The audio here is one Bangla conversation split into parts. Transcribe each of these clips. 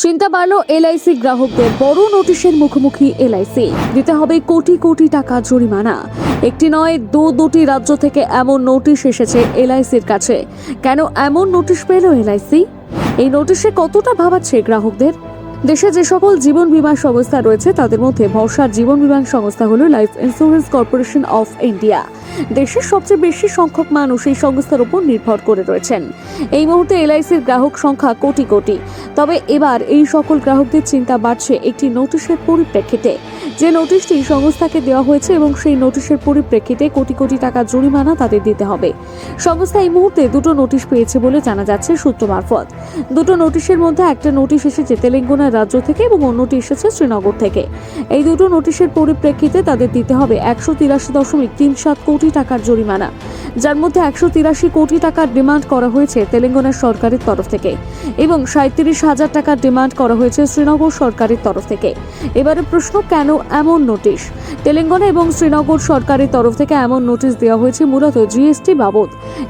চিন্তা বাড়ল এলআইসি গ্রাহকদের বড় নোটিশের মুখোমুখি এলআইসি। দিতে হবে কোটি কোটি টাকা জরিমানা। একটি নয়, দু দুটি রাজ্য থেকে এমন নোটিশ এসেছে এলআইসির কাছে। কেন এমন নোটিশ পেল এলআইসি? এই নোটিশে কতটা ভাবাচ্ছে গ্রাহকদের? দেশে যে সকল জীবন বিমা সংস্থা রয়েছে, তাদের মধ্যে ভরসার জীবন বিমা সংস্থা হল life insurance corporation of India. দেশের সবচেয়ে বেশি সংখ্যক মানুষ এই সংস্থার উপর নির্ভর করে রয়েছেন। এই মুহূর্তে এলআইসির গ্রাহক সংখ্যা কোটি কোটি। তবে এবার এই সকল গ্রাহকদের চিন্তা বাড়ছে একটি নোটিশের পরিপ্রেক্ষিতে। যে নোটিশটি সংস্থাকে দেওয়া হয়েছে এবং সেই নোটিশের পরিপ্রেক্ষিতে কোটি কোটি টাকা জরিমানা তাদের দিতে হবে। সংস্থা এই মুহূর্তে দুটো নোটিশ পেয়েছে বলে জানা যাচ্ছে সূত্র মারফত। দুটো নোটিশের মধ্যে একটা নোটিশ এসেছে তেলেঙ্গানা রাজ্য থেকে এবং অন্যটি এসেছে শ্রীনগর থেকে। এই দুটো নোটিশের পরিপ্রেক্ষিতে তাদের দিতে হবে একশো তিরাশি দশমিক তিন সাত কোটি টাকার জরিমানা। যার মধ্যে একশো তিরাশি কোটি টাকার ডিমান্ড করা হয়েছে তেলেঙ্গানা সরকারের তরফ থেকে এবং সাঁত্রিশ হাজার টাকার ডিমান্ড করা হয়েছে শ্রীনগর সরকারের তরফ থেকে। এবারে প্রশ্ন, কেন এমন নোটিশ? তেলেঙ্গানা এবং শ্রীনগর সরকারের তরফ থেকে এমন নোটিশ দেওয়া হয়েছে মূলত জিএসটি বাবদ।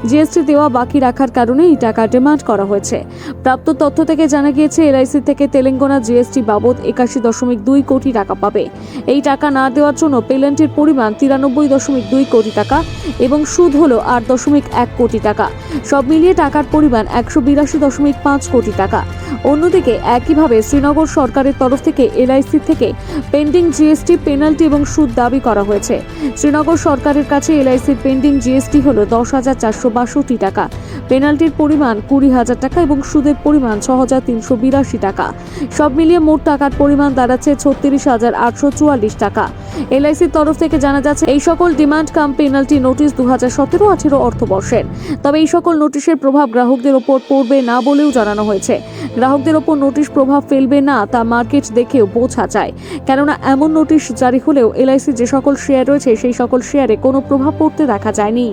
জিএসটি দেওয়া বাকি রাখার কারণে এই টাকা ডিমান্ড করা হয়েছে। প্রাপ্ত তথ্য থেকে জানা গিয়েছে, এলআইসি থেকে তেলেঙ্গানা জিএসটি বাবদ একাশি দশমিক দুই কোটি টাকা পাবে। এই টাকা না দেওয়ার জন্য পেলেন্টের পরিমাণ তিরানব্বই দশমিক দুই কোটি টাকা এবং সুদ হলো আট দশমিক এক কোটি টাকা। সব মিলিয়ে টাকার পরিমাণ একশো বিরাশি দশমিক পাঁচ কোটি টাকা। অন্যদিকে একইভাবে শ্রীনগর সরকারের তরফ থেকে এলআইসি থেকে পেন্ডিং জিএসটি, পেনাল্টি এবং সুদ দাবি করা হয়েছে। শ্রীনগর সরকারের কাছে এলআইসির পেন্ডিং জিএসটি হল দশ হাজার চারশো বাষট্টি টাকা। পেনাল্টির পরিমাণ কুড়ি হাজার টাকা এবং সুদের পরিমাণ ছ হাজার তিনশো বিরাশি টাকা। সব মিলিয়ে মোট টাকার পরিমাণ দাঁড়াচ্ছে ছত্রিশ হাজার আটশো চুয়াল্লিশ টাকা। এলআইসির তরফ থেকে জানা যাচ্ছে, এই সকল ডিমান্ড কাম পেনাল্টি নোটিশ দু হাজার সতেরো আঠেরো অর্থবর্ষের। তবে এই সকল নোটিশের প্রভাব গ্রাহকদের ওপর পড়বে না বলেও জানানো হয়েছে। গ্রাহকদের ওপর নোটিশ প্রভাব ফেলবে না তা মার্কেট দেখেও বোঝা যায়। কেননা এমন নোটিশ জারি হলেও এলআইসি যে সকল শেয়ার রয়েছে, সেই সকল শেয়ারে কোনো প্রভাব পড়তে দেখা যায়নি।